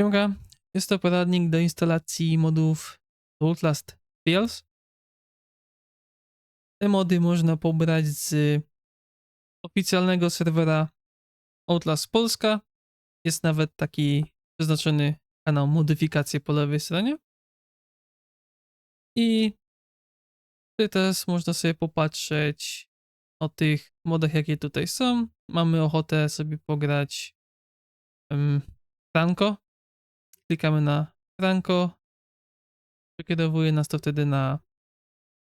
Siemka, jest to poradnik do instalacji modów Outlast Trials. Te mody można pobrać z oficjalnego serwera Outlast Polska. Jest nawet taki przeznaczony kanał modyfikacje po lewej stronie. I tutaj teraz można sobie popatrzeć o tych modach, jakie tutaj są. Mamy ochotę sobie pograć um, Franco. Klikamy na Franco. Przekierowuje nas to wtedy na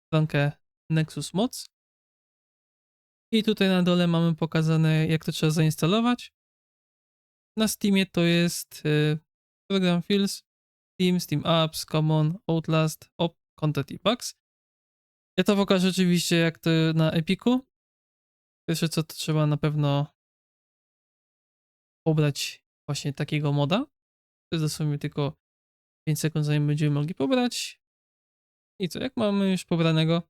stronkę Nexus Mods. I tutaj na dole mamy pokazane, jak to trzeba zainstalować. Na Steamie to jest y, program Fields, Steam, Steam Apps, Common, Outlast, Op, Content i Packs. Ja to pokażę oczywiście jak to na Epiku. Pierwsze co to trzeba na pewno pobrać właśnie takiego moda. To dosłownie tylko 5 sekund zanim będziemy mogli pobrać. I co, jak mamy już pobranego,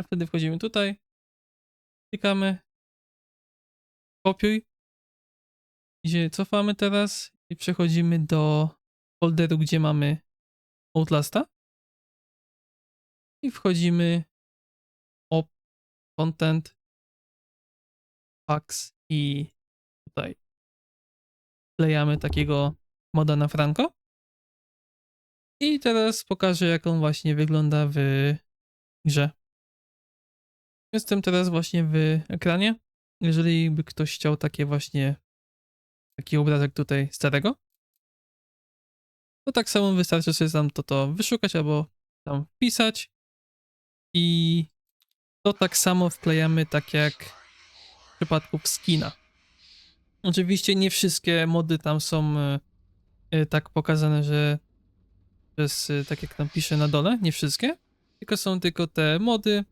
a wtedy wchodzimy tutaj, klikamy, kopiuj, się cofamy teraz i przechodzimy do folderu, gdzie mamy Outlasta. I wchodzimy op, content, packs i tutaj. Wklejamy takiego moda na Franco. I teraz pokażę, jak on właśnie wygląda w grze. Jestem teraz właśnie w ekranie. Jeżeli by ktoś chciał takie właśnie taki obrazek tutaj starego, to tak samo wystarczy sobie tam to, to wyszukać albo tam wpisać i to tak samo wklejamy tak jak w przypadku skina. Oczywiście nie wszystkie mody tam są e, tak pokazane, że przez, e, tak jak tam pisze na dole, nie wszystkie, tylko są tylko te mody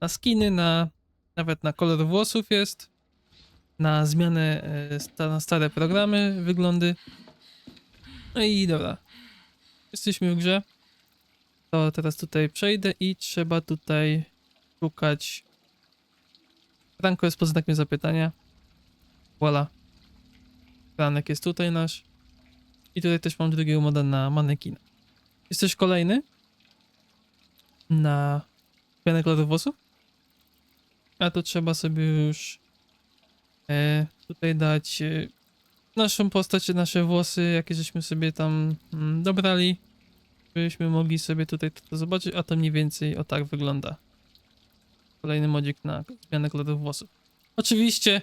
na skiny, na nawet na kolor włosów jest, na zmianę, sta- na stare programy, wyglądy. No i dobra. Jesteśmy w grze. To teraz tutaj przejdę i trzeba tutaj szukać. Franko jest pod znakiem zapytania. Voila. Franek jest tutaj nasz. I tutaj też mam drugiego moda na manekina. Jest też kolejny. Na zmianę koloru włosów. A to trzeba sobie już e, tutaj dać e, naszą postać, nasze włosy, jakie żeśmy sobie tam mm, dobrali. Byśmy mogli sobie tutaj to zobaczyć, a to mniej więcej o tak wygląda. Kolejny modzik na zmianę koloru włosów. Oczywiście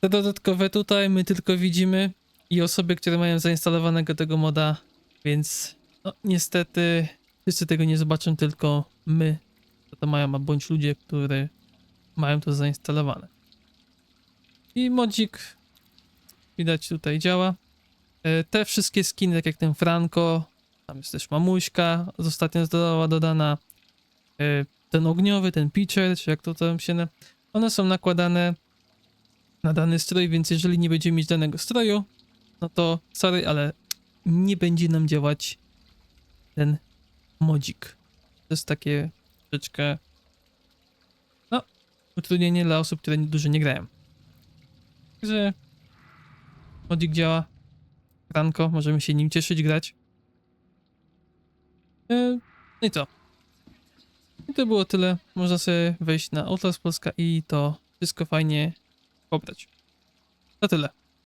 te dodatkowe tutaj my tylko widzimy i osoby, które mają zainstalowanego tego moda, więc no niestety wszyscy tego nie zobaczą, tylko my, to, to mają, a bądź ludzie, którzy mają to zainstalowane. I modzik widać tutaj działa. E, Te wszystkie skiny, tak jak ten Franco, tam jest też mamuśka, ostatnio została dodana e, ten ogniowy, ten pitcher, czy jak to tam się... One są nakładane na dany strój, więc jeżeli nie będziemy mieć danego stroju, no to sorry, ale nie będzie nam działać ten modzik. To jest takie troszeczkę no, utrudnienie dla osób, które dużo nie grają. Także modzik działa. Ranko, możemy się nim cieszyć, grać. E, No i co? I to było tyle. Można sobie wejść na Outlast Polska i to wszystko fajnie pobrać. To tyle.